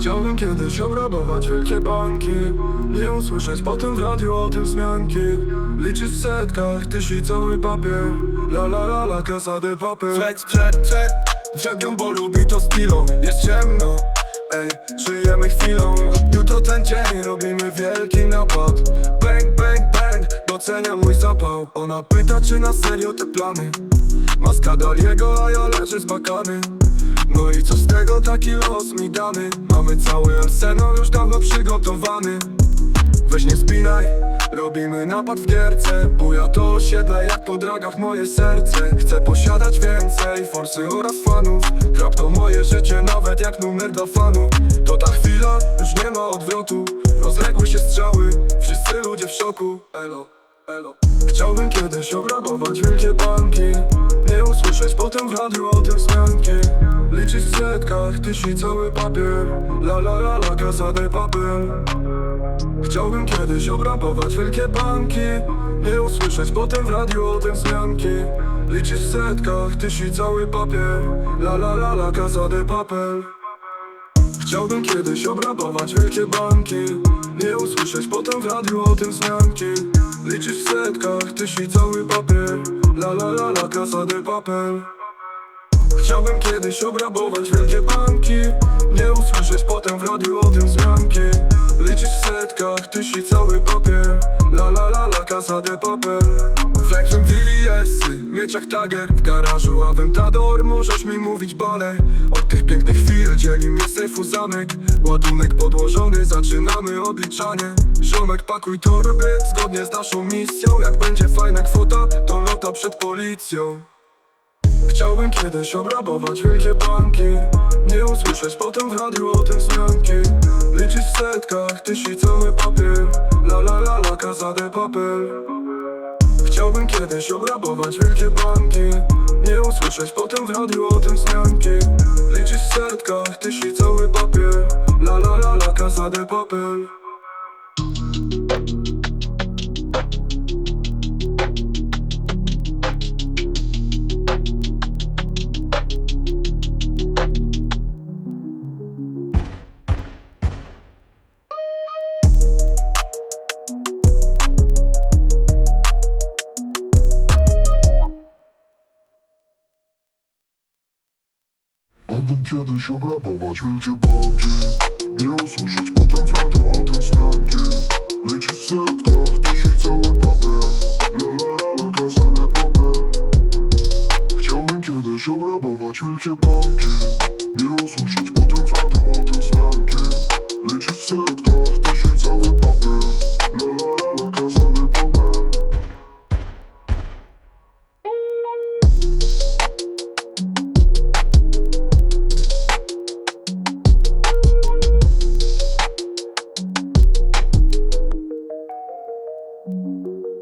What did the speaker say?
Chciałbym kiedyś obrabować wielkie banki Nie usłyszeć potem w radiu o tym wzmianki. Liczyć w setkach tysiącowy papier La la la la casa de papel Flex przed przed Brzegiem, bo lubi to stylą Jest ciemno Ej, żyjemy chwilą. Jutro ten dzień robimy wielki napad. Bang, bang, bang Docenia mój zapał. Ona pyta czy na serio te plany? Maska Daliego, a ja leżę z bakany taki los mi dany. Mamy cały arsenał już dawno przygotowany. Weź nie spinaj, robimy napad w gierce Buja to osiedle jak po dragach moje serce. Chcę posiadać więcej forsy oraz fanów. Rap to moje życie nawet jak numer dla fanów. To ta chwila, już nie ma odwrotu. Rozległy się strzały, wszyscy ludzie w szoku. Elo, elo. Chciałbym kiedyś obrabować wielkie banki. Nie usłyszeć potem w radiu o tym wzmianki Liczyć w setkach tysiącowy papier. La la la la casa de papel Chciałbym kiedyś obrabować wielkie banki Nie usłyszeć potem w radiu o tym wzmianki. Liczyć w setkach tysiącowy papier. La la la la casa de papel Chciałbym kiedyś obrabować wielkie banki Nie usłyszeć potem w radiu o tym wzmianki. Liczyć w setkach tysiącowy papier. La la la la casa de papel Chciałbym kiedyś obrabować wielkie banki. Nie usłyszeć potem w radiu o tym wzmianki Liczyć w setkach tysiącowy papier. La la la la casa de papel Flexem VVS-y, mieć jak tager W garażu Aventador, możesz mi mówić bale. Od tych pięknych chwil dzieli mnie sejfu zamek. Ładunek podłożony, zaczynamy odliczanie. Ziomek pakuj torby, zgodnie z naszą misją. Jak będzie fajna kwota, to lota przed policją Chciałbym kiedyś obrabować wielkie banki Nie usłyszeć potem w radiu o tym wzmianki Liczyć w setkach tysiącowy papier La la la la casa de papel Chciałbym kiedyś obrabować wielkie banki Nie usłyszeć potem w radiu o tym wzmianki Liczyć w setkach tysiącowy papier La la la la casa de papel Mógłbym kiedyś obrabować wielkie banki Nie usłyszeć potem w radiu o tym wzmianki Liczyć w setkach tysiącowy papier. La la la la casa de papel Chciałbym kiedyś obrabować wielkie banki Nie usłyszeć potem w radiu o tym wzmianki Liczyć w setkach